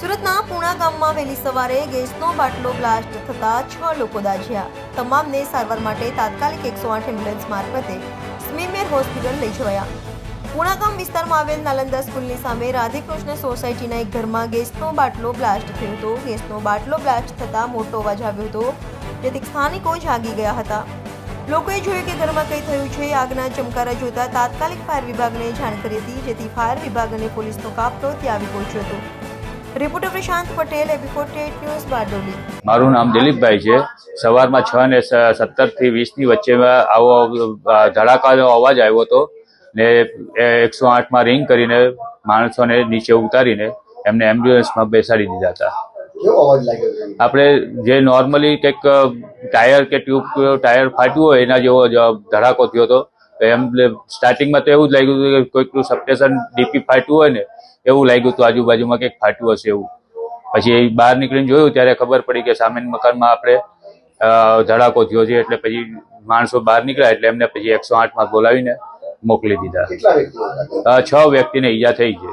સુરતના પૂણા ગામમાં વહેલી સવારે ગેસનો બાટલો બ્લાસ્ટ થતા છ લોકો દાઝ્યા. તમામને સારવાર માટે તાત્કાલિક એકસો આઠ એમ્બ્યુલન્સ મારફતે સ્મીમેર હોસ્પિટલ લઈ જવાયા. પુણા ગામ વિસ્તારમાં આવેલ નાલંદા સ્કૂલની સામે રાધેકૃષ્ણ સોસાયટીના એક ઘરમાં ગેસનો બાટલો બ્લાસ્ટ થયો હતો. ગેસનો બાટલો બ્લાસ્ટ થતાં મોટો અવાજ આવ્યો હતો. જેથી સ્થાનિકો જાગી ગયા હતા. લોકોએ જોયું કે ઘરમાં કંઈ થયું છે. આગના ચમકારા જોતા તાત્કાલિક ફાયર વિભાગને જાણ કરી હતી. જેથી ફાયર વિભાગ અને પોલીસનો કાફલો ત્યાં આવી પહોંચ્યો હતો. Reporter Prashant Patel A B forty news Bardoli. મારું નામ દિલીપભાઈ છે. સવારમાં છ ને સત્તરથી વીસની વચ્ચેમાં આવો ધડાકાનો અવાજ આવ્યો હતો ને એકસો આઠમાં રિંગ કરીને માણસોને નીચે ઉતારીને એમને એમ્બ્યુલન્સમાં બેસાડી દીધા હતા. કેવો અવાજ લાગ્યો હતો એમ? આપણે જે નોર્મલી કંઈક ટાયર કે ટ્યુબ ટાયર ફાટ્યું હોય એના જેવો ધડાકો થયો હતો. તો એમ સ્ટાર્ટિંગમાં તો એવું જ લાગ્યું હતું કે કોઈકનું સપ્ટેશન ડીપી ફાટ્યું હોય ને એવું લાગ્યું હતું આજુબાજુમાં કંઈક ફાટ્યું હશે એવું. પછી બહાર નીકળીને જોયું ત્યારે ખબર પડી કે સામેના મકાનમાં આપણે ધડાકો થયો છે એટલે પછી માણસો બહાર નીકળ્યા એટલે એમને પછી એકસો આઠમાં બોલાવીને મોકલી દીધા. છ વ્યક્તિને ઈજા થઈ છે.